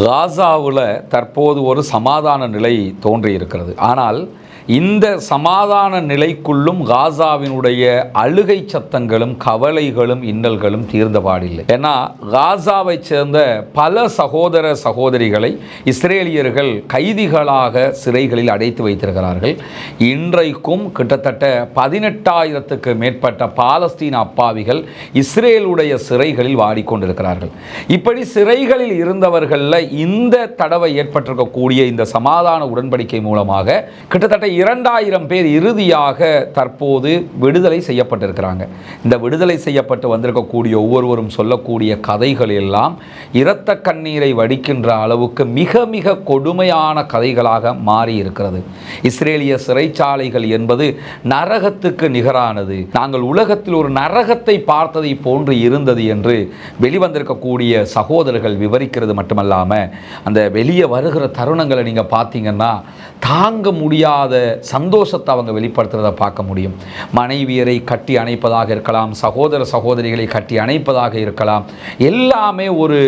காசாவில் தற்போது ஒரு சமாதான நிலை தோன்றியிருக்கிறது. ஆனால் இந்த சமாதான நிலைக்குள்ளும் காசாவினுடைய அழுகை சத்தங்களும் கவலைகளும் இன்னல்களும் தீர்ந்தபாடில்லை ஏன்னா காசாவை சேர்ந்த பல சகோதர சகோதரிகளை இஸ்ரேலியர்கள் கைதிகளாக சிறைகளில் அடைத்து வைத்திருக்கிறார்கள். இன்றைக்கும் கிட்டத்தட்ட பதினெட்டாயிரத்துக்கு மேற்பட்ட பாலஸ்தீன அப்பாவிகள் இஸ்ரேலுடைய சிறைகளில் வாடிக்கொண்டிருக்கிறார்கள். இப்படி சிறைகளில் இருந்தவர்களில் இந்த தடவை ஏற்பட்டிருக்கக்கூடிய இந்த சமாதான உடன்படிக்கை மூலமாக கிட்டத்தட்ட இரண்டாயிரம் பேர் இறுதியாக தற்போது விடுதலை செய்யப்பட்டிருக்கிறாங்க. இந்த விடுதலை செய்யப்பட்டு வந்திருக்கக்கூடிய ஒவ்வொருவரும் சொல்லக்கூடிய கதைகள் எல்லாம் இரத்த கண்ணீரை வடிக்கின்ற அளவுக்கு மிக மிக கொடுமையான கதைகளாக மாறி இருக்கிறது. இஸ்ரேலிய சிறைச்சாலைகள் என்பது நரகத்துக்கு நிகரானது. நாங்கள் உலகத்தில் ஒரு நரகத்தை பார்த்ததை போன்று இருந்தது என்று வெளிவந்திருக்கக்கூடிய சகோதரர்கள் விவரிக்கிறது மட்டுமல்லாமல் அந்த வெளியே வருகிற தருணங்களை நீங்கள் பார்த்தீங்கன்னா தாங்க முடியாத சந்தோஷத்தை அவங்க வெளிப்படுத்துறதை பார்க்க முடியும். மனைவியரை கட்டி அணைப்பதாக இருக்கலாம் சகோதர சகோதரிகளை கட்டி அணைப்பதாக இருக்கலாம். எல்லாமே ஒரு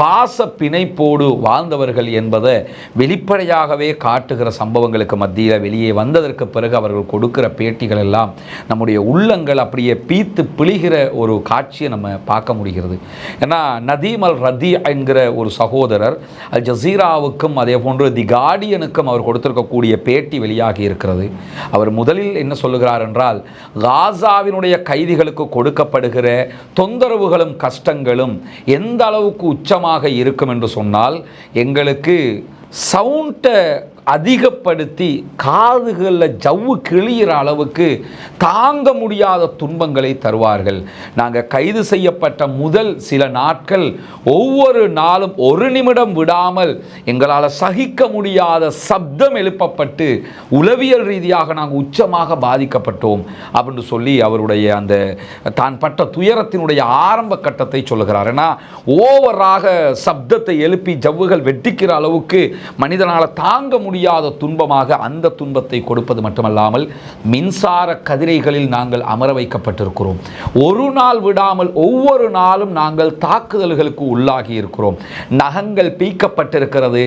பாச பிணைப்போடு வாழ்ந்தவர்கள் என்பதை வெளிப்படையாகவே காட்டுகிற சம்பவங்களுக்கு மத்தியில் வெளியே வந்ததற்கு பிறகு அவர்கள் கொடுக்கிற பேட்டிகள் எல்லாம் நம்முடைய உள்ளங்கள் அப்படியே பீத்து பிழிகிற ஒரு காட்சியை நம்ம பார்க்க முடிகிறது. ஏன்னா நதீம் அல் ரதி என்கிற ஒரு சகோதரர் அல் ஜசீராவுக்கும் அதே போன்று தி கார்டியனுக்கும் அவர் கொடுத்திருக்கக்கூடிய பேட்டி வெளியாகி இருக்கிறது. அவர் முதலில் என்ன சொல்லுகிறார் என்றால் காசாவினுடைய கைதிகளுக்கு கொடுக்கப்படுகிற தொந்தரவுகளும் கஷ்டங்களும் எந்த அளவுக்கு உச்சமாக இருக்கும் என்று சொன்னால் எங்களுக்கு சவுண்டை அதிகப்படுத்தி காதுகளில் ஜவ்வு கிழியிற அளவுக்கு தாங்க முடியாத துன்பங்களை தருவார்கள். நாங்கள் கைது செய்யப்பட்ட முதல் சில நாட்கள் ஒவ்வொரு நாளும் ஒரு நிமிடம் விடாமல் எங்களால் சகிக்க முடியாத சப்தம் எழுப்பப்பட்டு உளவியல் ரீதியாக நாங்கள் உச்சமாக பாதிக்கப்பட்டோம் அப்படின்னு சொல்லி அவருடைய அந்த தான் பட்ட துயரத்தினுடைய ஆரம்ப கட்டத்தை சொல்லுகிறார். ஏன்னா ஓவராக சப்தத்தை எழுப்பி ஜவ்வுகள் வெட்டிக்கிற அளவுக்கு மனிதனால் தாங்க முடியாத துன்பமாக அந்த துன்பத்தை கொடுப்பது மட்டுமல்லாமல் மின்சார கதிரைகளில் நாங்கள் அமர வைக்கப்பட்டிருக்கிறோம். ஒரு நாள் விடாமல் ஒவ்வொரு நாளும் நாங்கள் தாக்குதல்களுக்கு உள்ளாகி இருக்கிறோம். நகங்கள் பீக்கப்பட்டிருக்கிறது.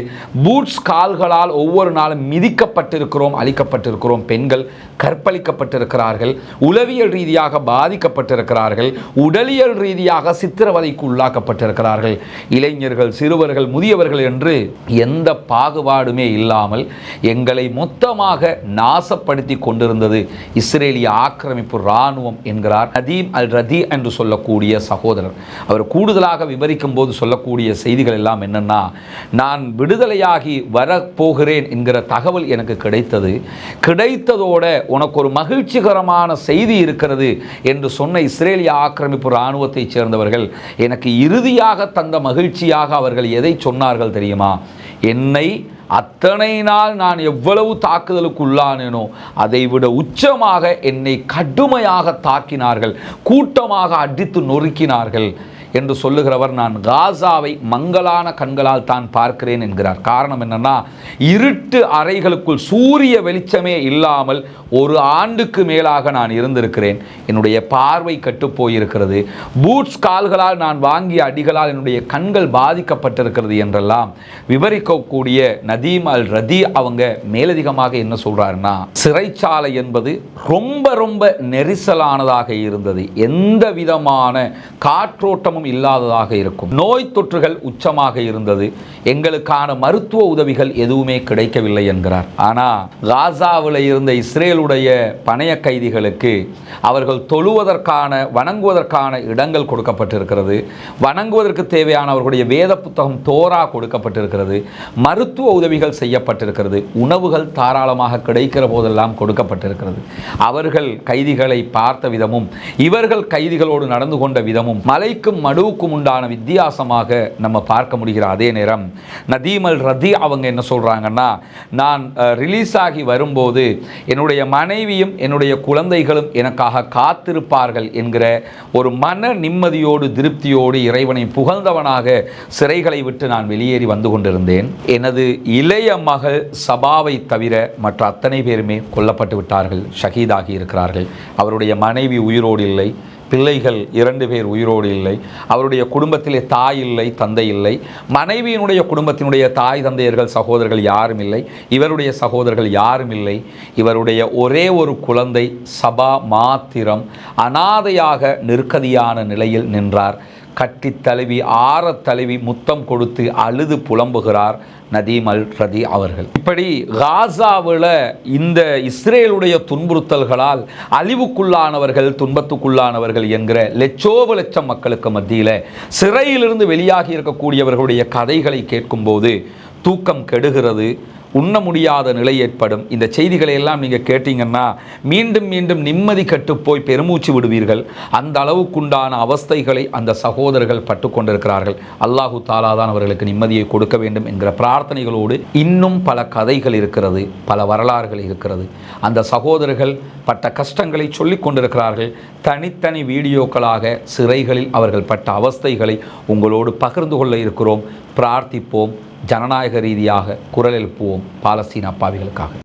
பூட்ஸ் கால்களால் ஒவ்வொரு நாளும் மிதிக்கப்பட்டிருக்கிறோம் அழிக்கப்பட்டிருக்கிறோம். பெண்கள் கற்பழிக்கப்பட்டிருக்கிறார்கள். உளவியல் ரீதியாக பாதிக்கப்பட்டிருக்கிறார்கள். உடலியல் ரீதியாக சித்திரவதைக்கு உள்ளாக்கப்பட்டிருக்கிறார்கள். இளைஞர்கள் சிறுவர்கள் முதியவர்கள் என்று எந்த பாகுபாடுமே இல்லாமல் எங்களை மொத்தமாக நாசப்படுத்தி கொண்டிருந்தது இஸ்ரேலிய ஆக்கிரமிப்பு இராணுவம் என்கிறார். நதீம் அல் ரதி என்று சொல்லக்கூடிய சகோதரர். அவர் கூடுதலாக விவரிக்கும் போது சொல்லக்கூடிய செய்திகள் எல்லாம் என்னென்னா நான் விடுதலையாகி வரப்போகிறேன் என்கிற தகவல் எனக்கு கிடைத்தது. கிடைத்ததோட உனக்கு ஒரு மகிழ்ச்சிகரமான செய்தி இருக்கிறது என்று சொன்ன இஸ்ரேலிய ஆக்கிரமிப்பு இராணுவத்தைச் சேர்ந்தவர்கள் எனக்கு இறுதியாக தந்த மகிழ்ச்சியாக அவர்கள் எதை சொன்னார்கள் தெரியுமா? என்னை அத்தனை நாள் நான் எவ்வளவு தாக்குதலுக்கு உள்ளானேனோ அதை விட உச்சமாக என்னை கடுமையாக தாக்கினார்கள் கூட்டமாக அடித்து நொறுக்கினார்கள். என்று சொல்லுகிறவர் நான் காசாவை மங்கலான கண்களால் தான் பார்க்கிறேன் என்கிறார். காரணம் என்னன்னா இருட்டு அறைகளுக்குள் சூரிய வெளிச்சமே இல்லாமல் ஒரு ஆண்டுக்கு மேலாக நான் இருந்திருக்கிறேன். என்னுடைய பார்வை கட்டுப்போயிருக்கிறது. பூட்ஸ் கால்களால் நான் வாங்கிய அடிகளால் என்னுடைய கண்கள் பாதிக்கப்பட்டிருக்கிறது என்றெல்லாம் விவரிக்கக்கூடிய நதீம் அல் ரதி அவங்க மேலதிகமாக என்ன சொல்கிறாருன்னா சிறைச்சாலை என்பது ரொம்ப ரொம்ப நெரிசலானதாக இருந்தது. எந்த விதமான காற்றோட்டமும் இல்லாததாக இருக்கும். நோய் தொற்றுகள் உச்சமாக இருந்தது. எங்களுக்கான மருத்துவ உதவிகள் எதுவுமே கிடைக்கவில்லை என்கிறார். ஆனால் காசாவில் இருந்த இஸ்ரேலுடைய பணைய கைதிகளுக்கு அவர்கள் தொழுவதற்கான வணங்குவதற்கான இடங்கள் கொடுக்கப்பட்டிருக்கிறது. வணங்குவதற்கு தேவையான அவர்களுடைய வேத புத்தகம் தோரா கொடுக்கப்பட்டிருக்கிறது. மருத்துவ உதவிகள் செய்யப்பட்டிருக்கிறது. உணவுகள் தாராளமாக கிடைக்கிற போதெல்லாம் கொடுக்கப்பட்டிருக்கிறது. அவர்கள் கைதிகளை பார்த்த விதமும் இவர்கள் கைதிகளோடு நடந்து கொண்ட விதமும் மலைக்கும் மடுவுக்கும் உண்டான வித்தியாசமாக நம்ம பார்க்க முடிகிற அதே நேரம் நதீமல் ரதி அவங்க என்ன சொல்கிறாங்கன்னா நான் ரிலீஸ் ஆகி வரும்போது என்னுடைய மனைவியும் என்னுடைய குழந்தைகளும் எனக்காக காத்திருப்பார்கள் என்கிற ஒரு மன நிம்மதியோடு திருப்தியோடு இறைவனை புகழ்ந்தவனாக சிறைகளை விட்டு நான் வெளியேறி வந்து கொண்டிருந்தேன். எனது இளைய மகள் சபாவை தவிர மற்ற அத்தனை பேருமே கொல்லப்பட்டு விட்டார்கள் ஷஹீதாகி இருக்கிறார்கள். அவருடைய மனைவி உயிரோடு இல்லை. பிள்ளைகள் இரண்டு பேர் உயிரோடு இல்லை. அவருடைய குடும்பத்திலே தாய் இல்லை தந்தை இல்லை. மனைவியினுடைய குடும்பத்தினுடைய தாய் தந்தையர்கள் சகோதரர்கள் யாரும் இல்லை. இவருடைய சகோதரர்கள் யாரும் இல்லை. இவருடைய ஒரே ஒரு குழந்தை சபா மாத்திரம் அனாதையாக நிற்கதியான நிலையில் நின்றார். கட்டித் தழுவி ஆற தழுவி முத்தம் கொடுத்து அழுது புலம்புகிறார் நதீம் அல் ரதி அவர்கள். இப்படி காசாவில் இந்த இஸ்ரேலுடைய துன்புறுத்தல்களால் அழிவுக்குள்ளானவர்கள் துன்பத்துக்குள்ளானவர்கள் என்கிற லட்சோப லட்சம் மக்களுக்கு மத்தியில் சிறையிலிருந்து வெளியாகி இருக்கக்கூடியவர்களுடைய கதைகளை கேட்கும்போது தூக்கம் கெடுகிறது உண்ண முடியாத நிலை ஏற்படும். இந்த செய்திகளை எல்லாம் நீங்கள் கேட்டீங்கன்னா மீண்டும் மீண்டும் நிம்மதி கட்டுப்போய் பெருமூச்சு விடுவீர்கள். அந்த அளவுக்குண்டான அவஸ்தைகளை அந்த சகோதரர்கள் பட்டு கொண்டிருக்கிறார்கள் அல்லாஹு தாலா தான் அவர்களுக்கு நிம்மதியை கொடுக்க வேண்டும் என்கிற பிரார்த்தனைகளோடு இன்னும் பல கதைகள் இருக்கிறது பல வரலாறுகள் இருக்கிறது. அந்த சகோதரர்கள் பட்ட கஷ்டங்களை சொல்லிக் கொண்டிருக்கிறார்கள். தனித்தனி வீடியோக்களாக சிறைகளில் அவர்கள் பட்ட அவஸ்தைகளை உங்களோடு பகிர்ந்து கொள்ள இருக்கிறோம். பிரார்த்திப்போம். ஜனநாயக ரீதியாக குரல் எழுப்புவோம் பாலஸ்தீன அப்பாவிகளுக்காக.